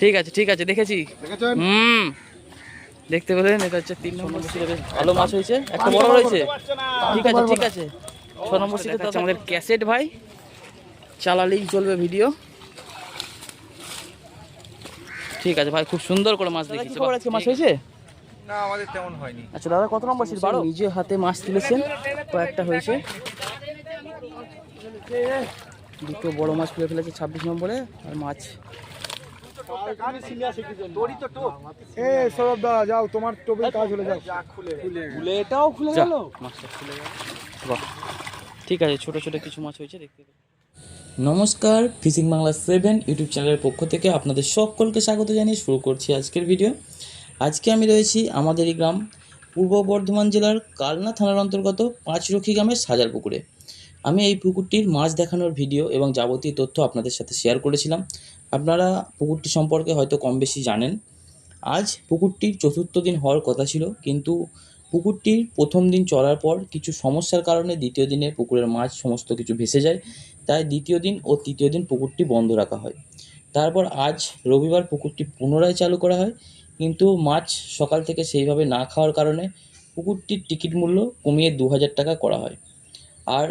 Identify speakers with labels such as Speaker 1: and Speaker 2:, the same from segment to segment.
Speaker 1: ঠিক আছে ঠিক আছে দেখেছি। হুম। দেখতে পেলেন এটা হচ্ছে তিন নম্বর সিটে ভালো মাছ হয়েছে। একটা বড় রয়েছে ঠিক আছে ঠিক আছে। ছ নম্বর সিটে তো আমাদের ক্যাসেট ভাই। চালালেই চলবে ভিডিও। ঠিক আছে ভাই খুব সুন্দর করে মাছ আজকে মাছ হয়েছে?
Speaker 2: না আমাদের তেমন হয়নি।
Speaker 1: আচ্ছা দাদা কত নম্বর সিট বারো? নিজে হাতে মাছ তুলেছেন কয়েকটা হয়েছে। দুটো বড় মাছ তুলে ফেলেছে ছাব্বিশ নম্বরে আর মাছ।
Speaker 2: দা যাও তোমার টোপে কাজ হলে যাও।
Speaker 1: এটাও খুলে গেল? মাছটা খুলে গেল। বাহ। ঠিক আছে ছোট ছোট কিছু মাছ হয়েছে দেখতে নমস্কার ফিশিং বাংলা সেভেন ইউটিউব চ্যানেলের পক্ষ থেকে আপনাদের সকলকে স্বাগত জানিয়ে শুরু করছি আজকের ভিডিও। আজকে আমি রয়েছি আমাদেরই গ্রাম পূর্ব বর্ধমান জেলার কালনা থানার অন্তর্গত পাঁচরক্ষী গ্রামের সাজার পুকুরে আমি এই পুকুরটির মাছ দেখানোর ভিডিও এবং যাবতীয় তথ্য আপনাদের সাথে শেয়ার করেছিলাম। আপনারা পুকুরটি সম্পর্কে হয়তো কম বেশি জানেন। আজ পুকুরটির চতুর্থ দিন হওয়ার কথা ছিল, কিন্তু পুকুরটির প্রথম দিন চলার পর কিছু সমস্যার কারণে দ্বিতীয় দিনে পুকুরের মাছ সমস্ত কিছু ভেসে যায়, তাই দ্বিতীয় দিন ও তৃতীয় দিন পুকুরটি বন্ধ রাখা হয়। তারপর আজ রবিবার পুকুরটি পুনরায় চালু করা হয়, কিন্তু মাছ সকাল থেকে সেইভাবে না খাওয়ার কারণে পুকুরটির টিকিট মূল্য কমিয়ে দু হাজার টাকা করা হয়। আর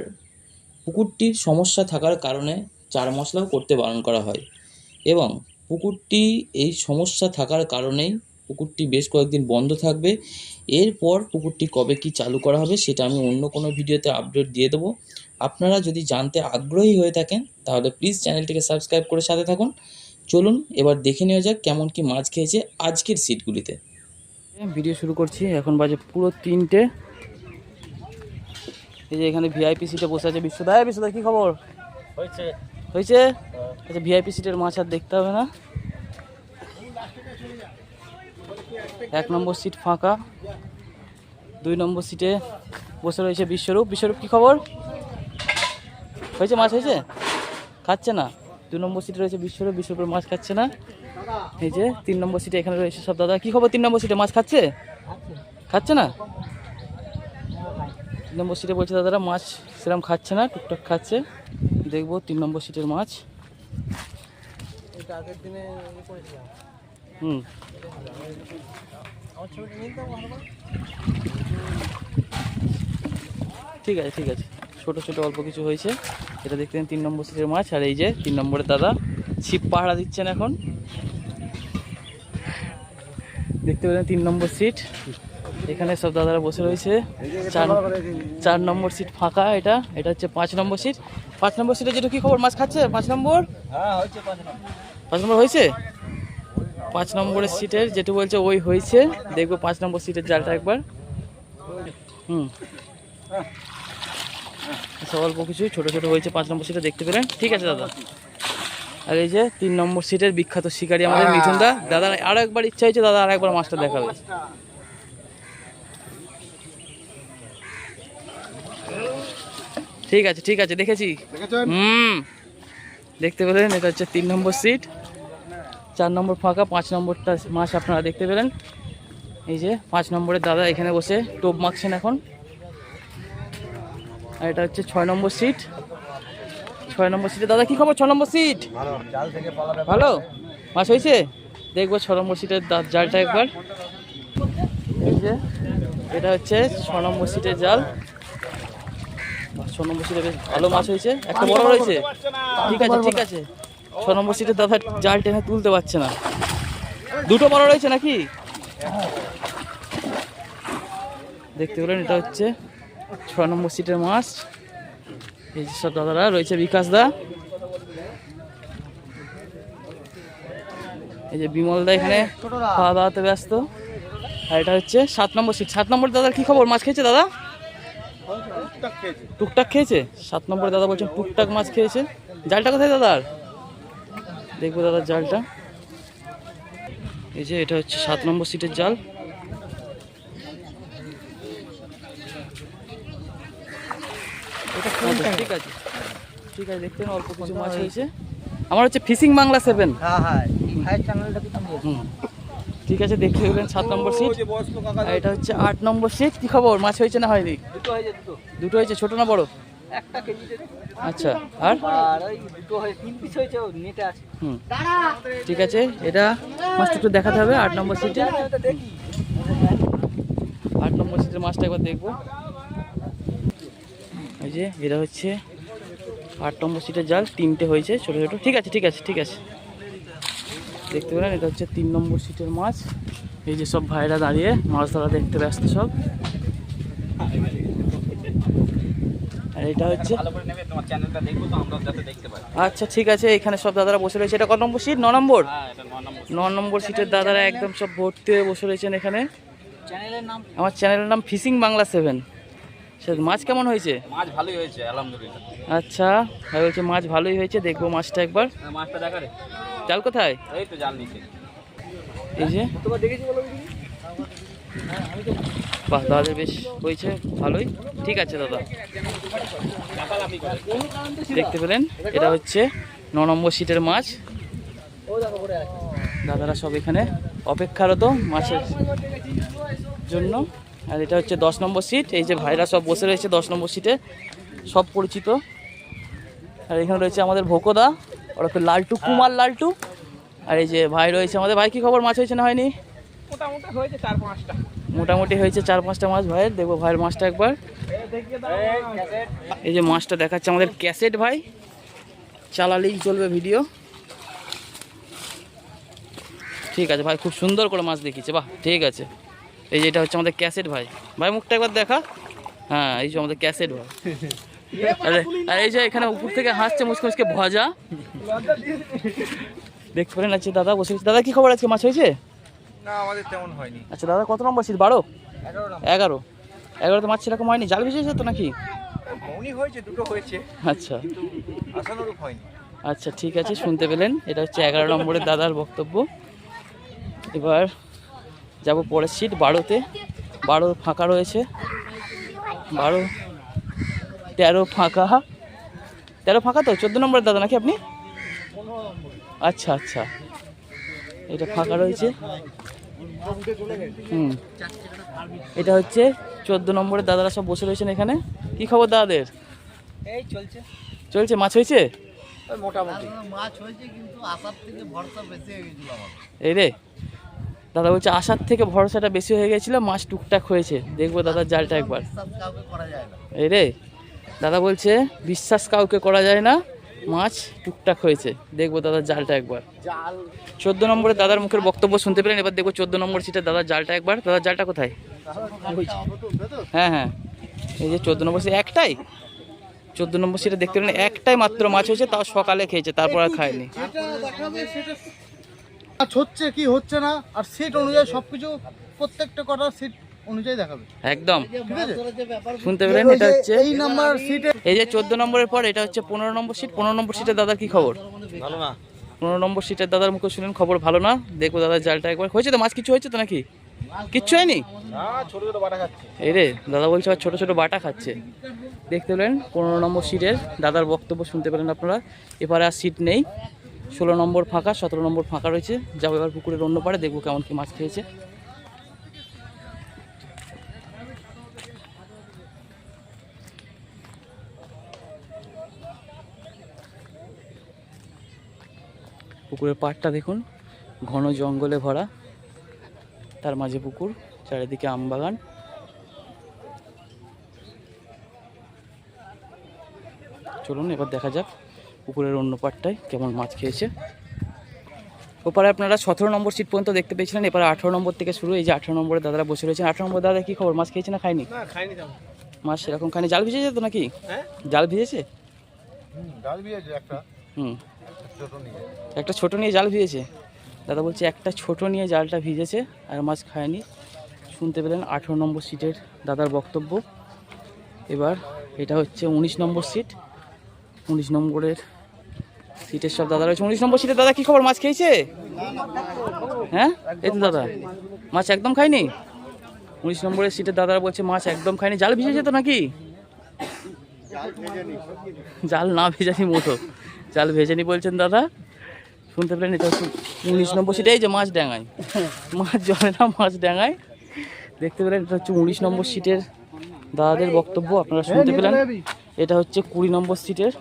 Speaker 1: পুকুরটির সমস্যা থাকার কারণে চার মশলাও করতে বারণ করা হয় এবং পুকুরটি এই সমস্যা থাকার কারণেই পুকুরটি বেশ কয়েকদিন বন্ধ থাকবে। এরপর পুকুরটি কবে কি চালু করা হবে সেটা আমি অন্য কোনো ভিডিওতে আপডেট দিয়ে দেবো। আপনারা যদি জানতে আগ্রহী হয়ে থাকেন, তাহলে প্লিজ চ্যানেলটিকে সাবস্ক্রাইব করে সাথে থাকুন। চলুন, এবার দেখে নেওয়া যাক কেমন কি মাছ খেয়েছে আজকের সিটগুলিতে। ভিডিও শুরু করছি, এখন বাজে পুরো তিনটে। এই যে এখানে ভিআইপি সিটে বসে আছে বিশ্বদা হ্যাঁ বিশ্বদা কী খবর?
Speaker 2: হয়েছে।
Speaker 1: হয়েছে? আচ্ছা ভিআইপি সিটের মাছ আর দেখতে হবে না। এক নম্বর সিট ফাঁকা। দুই নম্বর সিটে বসে রয়েছে বিশ্বরূপ। বিশ্বরূপ কি খবর? হয়েছে মাছ? হয়েছে? খাচ্ছে না। দু নম্বর সিটে রয়েছে বিশ্বরূপ। বিশ্বরূপের মাছ খাচ্ছে না। এই যে তিন নম্বর সিটে এখানে রয়েছে সব দাদা। কি খবর? তিন নম্বর সিটে মাছ খাচ্ছে? খাচ্ছে না? তিন নম্বর সিটে বলছে, দাদারা, মাছ সেরকম খাচ্ছে না, টুকটাক খাচ্ছে। দেখব, তিন নম্বর সিটের মাছ। হুম। ঠিক আছে ঠিক আছে। ছোট ছোট, অল্প কিছু হয়েছে। এটা দেখতেন তিন নম্বর সিটের মাছ। আর এই যে, তিন নম্বরের দাদা, ছিপ পাহারা দিচ্ছেন এখন। দেখতে পেলেন তিন নম্বর সিট এখানে সব দাদারা বসে রয়েছে। চার চার নম্বর সিট ফাঁকা এটা। এটা হচ্ছে পাঁচ নম্বর সিট। পাঁচ নম্বর সিটে যেটা কি খবর? মাছ খাচ্ছে? পাঁচ নম্বর?
Speaker 2: হ্যাঁ পাঁচ নম্বর।
Speaker 1: হয়েছে? পাঁচ নম্বরের সিটের যেটু বলছে ওই হয়েছে। দেখব পাঁচ নম্বর সিটের জালটা একবার। হুম। সব অল্প কিছু ছোটো ছোটো হয়েছে পাঁচ নম্বর সিটে দেখতে পেলেন। ঠিক আছে দাদা। আর এই যে তিন নম্বর সিটের বিখ্যাত শিকারী আমাদের মিঠুন দা দাদা আরও একবার ইচ্ছা হয়েছে দাদা আর একবার মাছটা দেখাবে। ঠিক আছে ঠিক আছে দেখেছি। হুম। দেখতে পেলেন এটা হচ্ছে তিন নম্বর সিট চার নম্বর ফাঁকা পাঁচ নম্বরটা মাছ আপনারা দেখতে পেলেন। এই যে পাঁচ নম্বরের দাদা এখানে বসে টোপ মাখছেন এখন। আর এটা হচ্ছে ছয় নম্বর সিট ছয় নম্বর সিটে দাদা কি খবর? ছ নম্বর সিট
Speaker 2: ভালো জাল থেকে পালাবে
Speaker 1: ভালো? মাছ হয়েছে? দেখব ছ নম্বর সিটের জালটা একবার। এই যে এটা হচ্ছে ছ নম্বর সিটের জাল। ছ নম্বর সিটে বেশ ভালো মাছ হয়েছে। একটা বড় রয়েছে ঠিক আছে ঠিক আছে। ছ নম্বর সিটে দাদা জাল টেনে তুলতে পারছে না। দুটো বড় রয়েছে নাকি? দেখতে পেলেন এটা হচ্ছে ছ নম্বর সিটের মাছ এই যে সব দাদারা রয়েছে বিকাশ দা। এই যে বিমল দা এখানে খাওয়া দাওয়াতে ব্যস্ত। আর এটা হচ্ছে সাত নম্বর সিট সাত নম্বর দাদার কি খবর? মাছ খেয়েছে দাদা? টুকটাক খেয়েছে। সাত নম্বর দাদা বলছেন টুকটাক মাছ খেয়েছে জালটা কোথায় দাদার? দেখব দাদার জালটা। এই যে এটা হচ্ছে সাত নম্বর সিটের জাল। ঠিক আছে। ঠিক আছে দেখতে অল্প কিছু মাছ হয়েছে। আমার হচ্ছে ফিশিং বাংলা সেভেন
Speaker 2: হ্যাঁ হ্যাঁ। চ্যানেলটা
Speaker 1: হুম। ঠিক আছে দেখতে পেলেন সাত নম্বর সিট এটা হচ্ছে আট নম্বর সিট কি খবর? মাছ হয়েছে না হয়নি?
Speaker 2: দুটো হয়েছে
Speaker 1: ছোট না বড়? আচ্ছা আর? হুম। ঠিক আছে এটা মাছটা একটু দেখাতে হবে আট নম্বর সিটে আট নম্বর সিটের মাছটা একবার দেখব। এই যে এটা হচ্ছে আট নম্বর সিটের জাল তিনটে হয়েছে ছোটো ছোটো। ঠিক আছে ঠিক আছে ঠিক আছে। দেখতে পেলেন এটা হচ্ছে তিন নম্বর সিটের মাছ। এই যে সব ভাইরা দাঁড়িয়ে মাছ ধরা দেখতে ব্যস্ত সব। আর এটা হচ্ছে আচ্ছা ঠিক আছে এখানে সব দাদারা বসে রয়েছে। এটা কত নম্বর সিট? ন নম্বর?
Speaker 3: হ্যাঁ ন নম্বর
Speaker 1: সিটের দাদারা একদম সব ভর্তি হয়ে বসে রয়েছেন এখানে। আমার চ্যানেলের নাম ফিশিং বাংলা সেভেন। সে মাছ কেমন হয়েছে?
Speaker 3: মাছ ভালোই হয়েছে আলহামদুলিল্লাহ।
Speaker 1: আচ্ছা ভাই বলছে মাছ ভালোই হয়েছে দেখব মাছটা একবার।
Speaker 3: হ্যাঁ, মাছটা দেখা
Speaker 1: জাল কোথায়?
Speaker 3: এই তো জাল নিচে
Speaker 1: এই যে?
Speaker 3: তোমার দেখেছি বলো
Speaker 1: বাহ দাদাদের বেশ হয়েছে ভালোই। ঠিক আছে দাদা। দেখতে পেলেন এটা হচ্ছে ন নম্বর সিটের মাছ। দাদারা সব এখানে অপেক্ষারত মাছের জন্য। আর এটা হচ্ছে দশ নম্বর সিট এই যে ভাইরা সব বসে রয়েছে দশ নম্বর সিটে। সব পরিচিত। আর এখানে রয়েছে আমাদের ভোকদা। ওরফে লালটু কুমার লালটু। আর এই যে ভাই রয়েছে আমাদের। ভাই কি খবর? মাছ হয়েছে না হয়নি?
Speaker 3: মোটামুটি হয়েছে চার পাঁচটা।
Speaker 1: মোটামুটি হয়েছে চার পাঁচটা মাছ ভাইয়ের দেখব ভাইয়ের মাছটা একবার।
Speaker 3: এই
Speaker 1: এই যে মাছটা দেখাচ্ছে আমাদের ক্যাসেট ভাই। চালালেই চলবে ভিডিও। ঠিক আছে ভাই খুব সুন্দর করে মাছ দেখিয়েছে। বাহ ঠিক আছে। এই যে এটা হচ্ছে আমাদের ক্যাসেট ভাই। ভাই মুখটা একবার দেখা। হ্যাঁ এই যে আমাদের ক্যাসেট ভাই। আরে এই যে এখানে উপর থেকে হাসছে মুচকে মুচকে ভজা। দেখতে পারেন আছে দাদা বসে। দাদা কি খবর আজকে? মাছ হয়েছে?
Speaker 2: না আমাদের তেমন হয়নি।
Speaker 1: আচ্ছা দাদা কত নম্বর সিট বারো?
Speaker 2: এগারো
Speaker 1: এগারো। এগারোতে মাছ সেরকম হয়নি? জাল ভিজেছে তো নাকি?
Speaker 2: হয়েছে দুটো হয়েছে।
Speaker 1: আচ্ছা।
Speaker 2: আশানুরূপ হয়নি।
Speaker 1: আচ্ছা ঠিক আছে শুনতে পেলেন। এটা হচ্ছে এগারো নম্বরের দাদার বক্তব্য। এবার যাব পরের সিট বারোতে। বারো ফাঁকা রয়েছে। বারো তেরো ফাঁকা তেরো ফাঁকা তো? চোদ্দ নম্বরের দাদা নাকি আপনি? আচ্ছা আচ্ছা। এটা ফাঁকা রয়েছে। হুম। এটা হচ্ছে চোদ্দ নম্বরের দাদারা সব বসে রয়েছেন এখানে। কি খবর দাদাদের?
Speaker 3: এই চলছে।
Speaker 1: চলছে? মাছ হয়েছে?
Speaker 3: মোটামুটি।
Speaker 4: মাছ হয়েছে কিন্তু আসার থেকে ভরসা বেশি হয়ে গেছিল
Speaker 1: এই রে। দাদা বলছে আশার থেকে ভরসাটা বেশি হয়ে গেছিল মাছ টুকটাক হয়েছে। দেখব দাদার জালটা একবার। এই রে। দাদা বলছে বিশ্বাস কাউকে করা যায় না মাছ টুকটাক হয়েছে। দেখব দাদার জালটা একবার।
Speaker 3: জাল।
Speaker 1: চোদ্দ নম্বরে দাদার মুখের বক্তব্য শুনতে পেলেন এবার দেখব চোদ্দ নম্বর সিটে দাদার জালটা একবার। দাদার জালটা কোথায়? হ্যাঁ হ্যাঁ। এই যে চোদ্দ নম্বর সিট একটাই? চোদ্দ নম্বর সিটে দেখতে পেলেন একটাই মাত্র মাছ হয়েছে তাও সকালে খেয়েছে তারপর আর খায়নি।
Speaker 4: হচ্ছে কি হচ্ছে না আর সিট অনুযায়ী সবকিছু প্রত্যেকটা কটার সিট অনুযায়ী দেখাবে।
Speaker 1: একদম। শুনতে পেলেন এটা হচ্ছে
Speaker 4: এই নাম্বার সিটে
Speaker 1: এই যে চোদ্দ নম্বরের পর এটা হচ্ছে পনেরো নম্বর সিট পনেরো নম্বর সিটের দাদার কি খবর?
Speaker 3: ভালো না।
Speaker 1: পনেরো নম্বর সিটের দাদার মুখে শুনলেন খবর ভালো না? দেখব দাদার জালটা একবার। হয়েছে তো? মাছ কিছু হয়েছে তো নাকি? কিচ্ছু হয়নি?
Speaker 2: না ছোট ছোট বাটা খাচ্ছে।
Speaker 1: এই রে দাদা বলছে আর ছোটো ছোটো বাটা খাচ্ছে। দেখতে পেলেন পনেরো নম্বর সিটের দাদার বক্তব্য শুনতে পেলেন আপনারা। এবারে আর সিট নেই। ষোলো নম্বর ফাঁকা সতেরো নম্বর ফাঁকা রয়েছে। যাব এবার পুকুরের অন্য পাড়ে দেখব কেমন কি মাছ খেয়েছে। পুকুরের পাড়টা দেখুন ঘন জঙ্গলে ভরা তার মাঝে পুকুর চারিদিকে আম বাগান। চলুন এবার দেখা যাক পুকুরের অন্য পাটটায় কেমন মাছ খেয়েছে। ওপারে আপনারা সতেরো নম্বর সিট পর্যন্ত দেখতে পেয়েছিলেন এবার আঠারো নম্বর থেকে শুরু এই যে আঠারো নম্বরে দাদারা বসে রয়েছেন। আঠারো নম্বর দাদা কি খবর? মাছ খেয়েছে না খায়নি? মাছ সেরকম খায়নি। জাল ভিজেছে তো নাকি?
Speaker 2: হ্যাঁ।
Speaker 1: জাল ভিজেছে
Speaker 2: একটা।
Speaker 1: হুম। একটা ছোট নিয়ে জাল ভিজেছে। দাদা বলছে, একটা ছোট নিয়ে জালটা ভিজেছে আর মাছ খায়নি। শুনতে পেলেন আঠেরো নম্বর সিটের দাদার বক্তব্য। এবার এটা হচ্ছে উনিশ নম্বর সিট। উনিশ নম্বরের সিটের সব দাদা রয়েছে। উনিশ নম্বর সিটের দাদা কি খবর? মাছ খেয়েছে? হ্যাঁ? এই তো দাদা, মাছ একদম খায়নি? উনিশ নম্বরের সিটের দাদারা বলছে, মাছ একদম খায়নি। জাল ভিজেছে তো নাকি? জাল না ভেজানি মোটো। জাল ভেজানি বলছেন দাদা? শুনতে পেলেন এটা উনিশ নম্বর সিটে। এই যে মাছ ডাঙায়। মাছ জলে না, মাছ ডাঙায়। দেখতে পেলেন এটা হচ্ছে উনিশ নম্বর সিটের দাদাদের বক্তব্য, আপনারা শুনতে পেলেন। এটা হচ্ছে কুড়ি নম্বর সিটের।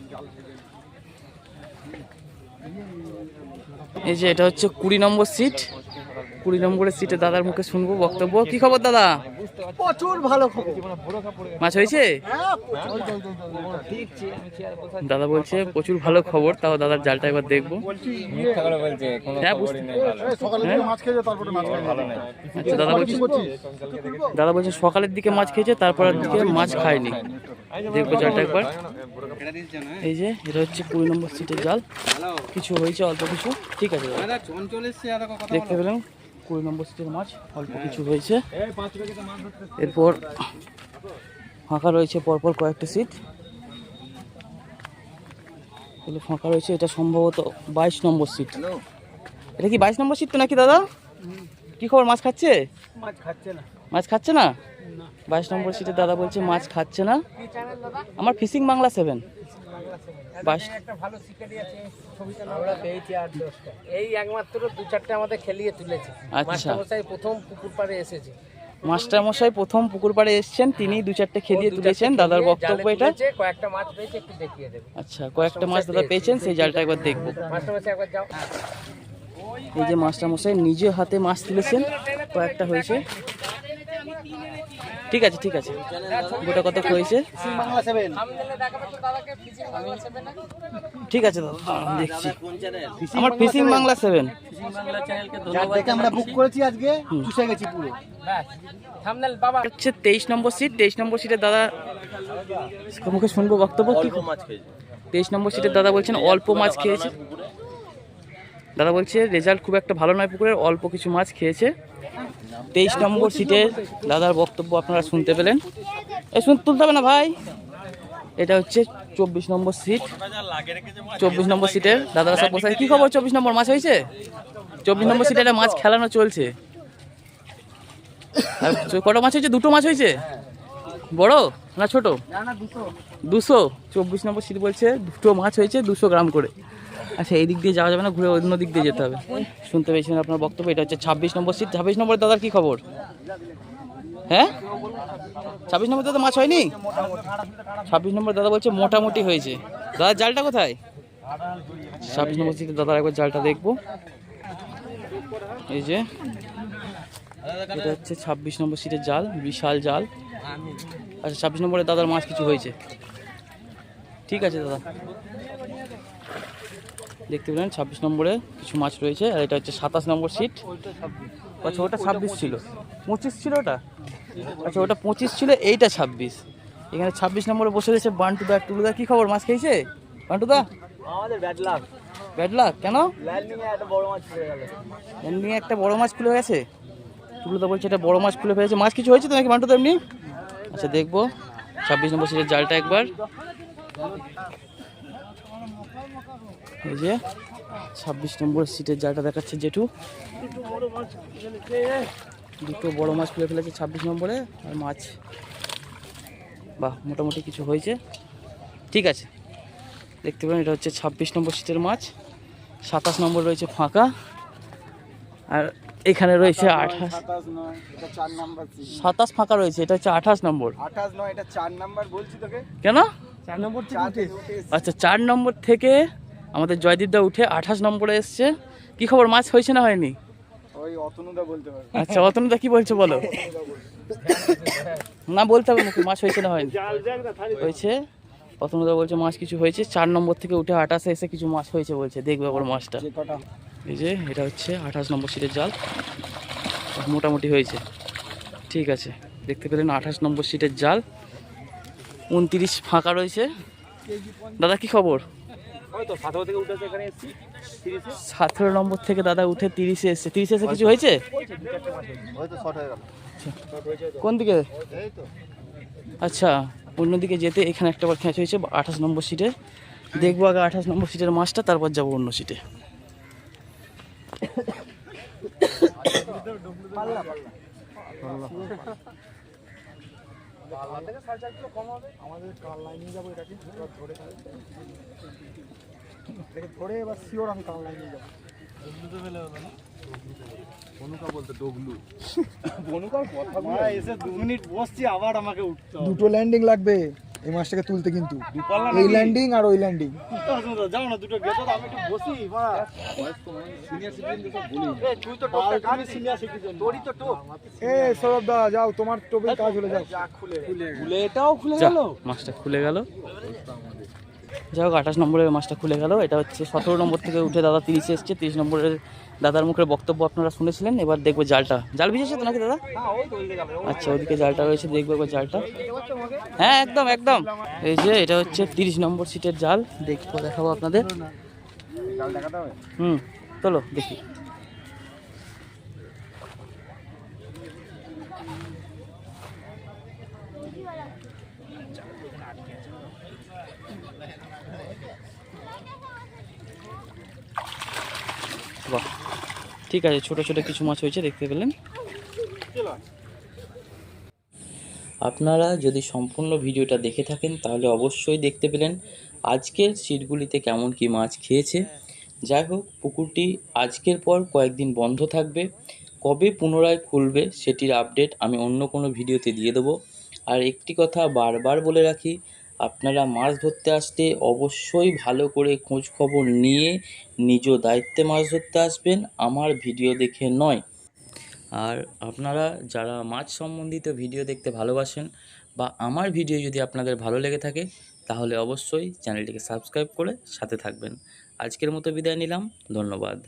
Speaker 1: এই যে এটা হচ্ছে কুড়ি নম্বর সিট। কুড়ি নম্বরের সিটে দাদার মুখে শুনব বক্তব্য। কি খবর দাদা?
Speaker 4: প্রচুর ভালো খবর।
Speaker 1: মাছ হয়েছে?
Speaker 4: হ্যাঁ
Speaker 1: দাদা বলছে প্রচুর ভালো খবর তাও দাদার জালটা একবার দেখব। হ্যাঁ আচ্ছা দাদা বলছে দাদা বলছে সকালের দিকে মাছ খেয়েছে তারপরের দিকে মাছ খায়নি। দেখব জালটা একবার। এই যে এটা হচ্ছে কুড়ি নম্বর সিটের জাল। কিছু হয়েছে অল্প কিছু। ঠিক আছে দেখতে পেলাম। কুড়ি নম্বর সিটের মাছ অল্প কিছু রয়েছে। এরপর ফাঁকা রয়েছে পরপর কয়েকটা সিট। এগুলো ফাঁকা রয়েছে এটা সম্ভবত বাইশ নম্বর সিট। এটা কি বাইশ নম্বর সিট তো নাকি দাদা? কি খবর মাছ খাচ্ছে?
Speaker 3: মাছ খাচ্ছে না।
Speaker 1: মাছ খাচ্ছে না? বাইশ নম্বর সিটে দাদা বলছে মাছ খাচ্ছে না। আমার ফিশিং বাংলা সেভেন।
Speaker 3: আমরা পেয়েছি আর দশটা। এই একমাত্র দু চারটে আমাদের খেলিয়ে তুলেছে।
Speaker 1: আচ্ছা।
Speaker 3: মাস্টারমশাই প্রথম পুকুর পাড়ে এসেছে।
Speaker 1: মাস্টার মশাই প্রথম পুকুর পাড়ে এসছেন তিনি দু চারটে খেলিয়ে তুলেছেন। দাদার বক্তব্য এটা।
Speaker 3: কয়েকটা মাছ পেয়েছে একটু দেখিয়ে দেবে।
Speaker 1: আচ্ছা কয়েকটা মাছ দাদা পেয়েছেন সেই জালটা একবার দেখব।
Speaker 3: মাস্টারমশাই একবার যাও।
Speaker 1: এই যে মাস্টার মশাই নিজে হাতে মাছ তুলেছেন কয়েকটা হয়েছে। ঠিক আছে ঠিক আছে। গোটা কত হয়েছে ঠিক আছে দাদা। দেখছি আমার ফিশিং বাংলা সেভেন
Speaker 4: আমরা বুক করেছি আজকে চুষে গেছি পুরো।
Speaker 3: ব্যাস থামনেল বাবা
Speaker 1: হচ্ছে তেইশ নম্বর সিট তেইশ নম্বর সিটে দাদা মুখে শুনব বক্তব্য কি? তেইশ নম্বর সিটের দাদা বলছেন অল্প মাছ খেয়েছে। দাদা বলছে রেজাল্ট খুব একটা ভালো নয় পুকুরের অল্প কিছু মাছ খেয়েছে। তেইশ নম্বর সিটের দাদার বক্তব্য আপনারা শুনতে পেলেন। এই শুন, তুলতে হবে না ভাই। এটা হচ্ছে চব্বিশ নম্বর সিট। চব্বিশ নম্বর সিটের দাদারা সব বসে। কি খবর চব্বিশ নম্বর? মাছ হয়েছে? চব্বিশ নম্বর সিটে একটা মাছ খেলানো চলছে। কটা মাছ হয়েছে? দুটো মাছ হয়েছে? বড় না ছোট? দুশো। চব্বিশ নম্বর সিট বলছে, দুটো মাছ হয়েছে দুশো গ্রাম করে। আচ্ছা এই দিক দিয়ে যাওয়া যাবে না, ঘুরে অন্য দিক দিয়ে যেতে হবে। শুনতে পেয়েছেন আপনার বক্তব্য, এটা হচ্ছে ছাব্বিশ নম্বর সিট ছাব্বিশ নম্বর দাদার কি খবর? হ্যাঁ? ছাব্বিশ নম্বর দাদা মাছ হয়নি? ছাব্বিশ নম্বর দাদা বলছে মোটামুটি হয়েছে। দাদা, জালটা কোথায়? ছাব্বিশ নম্বর সিটে দাদার একবার জালটা দেখব। এই যে, এটা হচ্ছে ছাব্বিশ নম্বর সিটের জাল, বিশাল জাল। আচ্ছা ছাব্বিশ নম্বরে দাদার মাছ কিছু হয়েছে। ঠিক আছে, দাদা। দেখতে পেলেন ছাব্বিশ নম্বরে কিছু মাছ রয়েছে আর এটা হচ্ছে সাতাশ নম্বর সিট আচ্ছা ওটা ছাব্বিশ ছিল। পঁচিশ ছিল ওটা? আচ্ছা ওটা পঁচিশ ছিল এইটা ছাব্বিশ। এখানে ছাব্বিশ নম্বরে বসে রয়েছে বান্টুদা টুলুদা কী খবর? মাছ খেয়েছে?
Speaker 3: আমাদের ব্যাড লাক
Speaker 1: ব্যাড লাক কেন?
Speaker 3: ল্যান্ডিং এ একটা বড় মাছ পড়ে গেল।
Speaker 1: এমনি একটা বড় মাছ খুলে গেছে? টুলুদা বলছে এটা বড় মাছ খুলে ফেলেছে। মাছ কিছু হয়েছে তো নাকি বান্টুদা এমনি? আচ্ছা দেখব। ছাব্বিশ নম্বর সিটের জালটা একবার। এই যে ছাব্বিশ নম্বর সিটের জালটা দেখাচ্ছে জেঠু। দুটো বড় মাছ খুলে ফেলেছে ছাব্বিশ নম্বরে আর মাছ বাহ মোটামুটি কিছু হয়েছে। ঠিক আছে দেখতে পারেন এটা হচ্ছে ছাব্বিশ নম্বর সিটের মাছ। সাতাশ নম্বর রয়েছে ফাঁকা আর এখানে রয়েছে আঠাশ।
Speaker 2: সাতাশ
Speaker 1: ফাঁকা রয়েছে এটা হচ্ছে আঠাশ নম্বর। কেন। আচ্ছা চার নম্বর থেকে আমাদের জয়দীপদা উঠে আঠাশ নম্বরে এসছে। কি খবর মাছ হয়েছে না হয়নি?
Speaker 2: ওই অতনুদা বলতে
Speaker 1: আচ্ছা অতনুদা কি বলছে বলো? না বলতে হবে মুখে মাছ হয়েছে না হয়নি? হয়েছে। অতনুদা বলছে মাছ কিছু হয়েছে। চার নম্বর থেকে উঠে আঠাশে এসে কিছু মাছ হয়েছে বলছে। দেখবে আবার মাছটা। এই যে এটা হচ্ছে আঠাশ নম্বর সিটের জাল। মোটামুটি হয়েছে। ঠিক আছে দেখতে পেলেন আঠাশ নম্বর সিটের জাল। উনত্রিশ ফাঁকা রয়েছে। দাদা কি খবর? সতেরো নম্বর থেকে দাদা উঠে তিরিশে এসছে। তিরিশে এসে কিছু হয়েছে?
Speaker 4: হয়তো শর্ট হয়ে গেল
Speaker 1: কোন দিকে? আচ্ছা অন্যদিকে যেতে এখানে একটা বার খ্যাঁচ হয়েছে আঠাশ নম্বর সিটে দেখব আগে আঠাশ নম্বর সিটের মাছটা তারপর যাব অন্য সিটে
Speaker 2: আমাদের কাল লাইনে যাব এটাকে এবার ধরে এটাকে ধরে? এবার শিওর আমি যাব। বনুকা বলতে ডগলু। বনুকার কথা এসে দু মিনিট বসছি আবার আমাকে উঠতে দুটো ল্যান্ডিং লাগবে। এই মাছটাকে তুলতে কিন্তু। এই ল্যান্ডিং আর ওই ল্যান্ডিং
Speaker 4: যাও না দুটো গেছো আমি একটু বসি তুই তো তোরই তো টোপ।
Speaker 2: এ সৌরভ দা যাও তোমার টোপের কাজ হলে যাও।
Speaker 3: খুলে। এটাও খুলে গেল?
Speaker 1: মাছটা খুলে গেল। যাই হোক, আঠাশ নম্বরের মাছটা খুলে গেল। এটা হচ্ছে সতেরো নম্বর থেকে উঠে দাদা তিরিশে এসছে। তিরিশ নম্বরের দাদার মুখের বক্তব্য আপনারা শুনেছিলেন। এবার দেখব জালটা। জাল ভিজেছে তো নাকি দাদা? আচ্ছা ওদিকে জালটা রয়েছে, দেখব এবার জালটা। হ্যাঁ একদম একদম। এই যে, এটা হচ্ছে তিরিশ নম্বর সিটের জাল। দেখব, দেখাবো আপনাদের। হুম চলো দেখি। ঠিক আছে, ছোট ছোট কিছু মাছ হয়েছে, দেখতে পেলেন। আপনারা যদি সম্পূর্ণ ভিডিওটা দেখে থাকেন, তাহলে অবশ্যই দেখতে পেলেন আজকের সিটগুলিতে কেমন কি মাছ খেয়েছে। যাই হোক, পুকুরটি আজকের পর কয়েকদিন বন্ধ থাকবে। কবে পুনরায় খুলবে সেটির আপডেট আমি অন্য কোনো ভিডিওতে দিয়ে দেবো। আর একটি কথা বারবার বলে রাখি আপনারা মাছ ধরতে আসতে অবশ্যই ভালো করে খোঁজ খবর নিয়ে নিজ দায়িত্বে মাছ ধরতে আসবেন, আমার ভিডিও দেখে নয়। আর আপনারা যারা মাছ সম্বন্ধিত ভিডিও দেখতে ভালোবাসেন বা আমার ভিডিও যদি আপনাদের ভালো লেগে থাকে, তাহলে অবশ্যই চ্যানেলটিকে সাবস্ক্রাইব করে সাথে থাকবেন। আজকের মতো বিদায় নিলাম, ধন্যবাদ।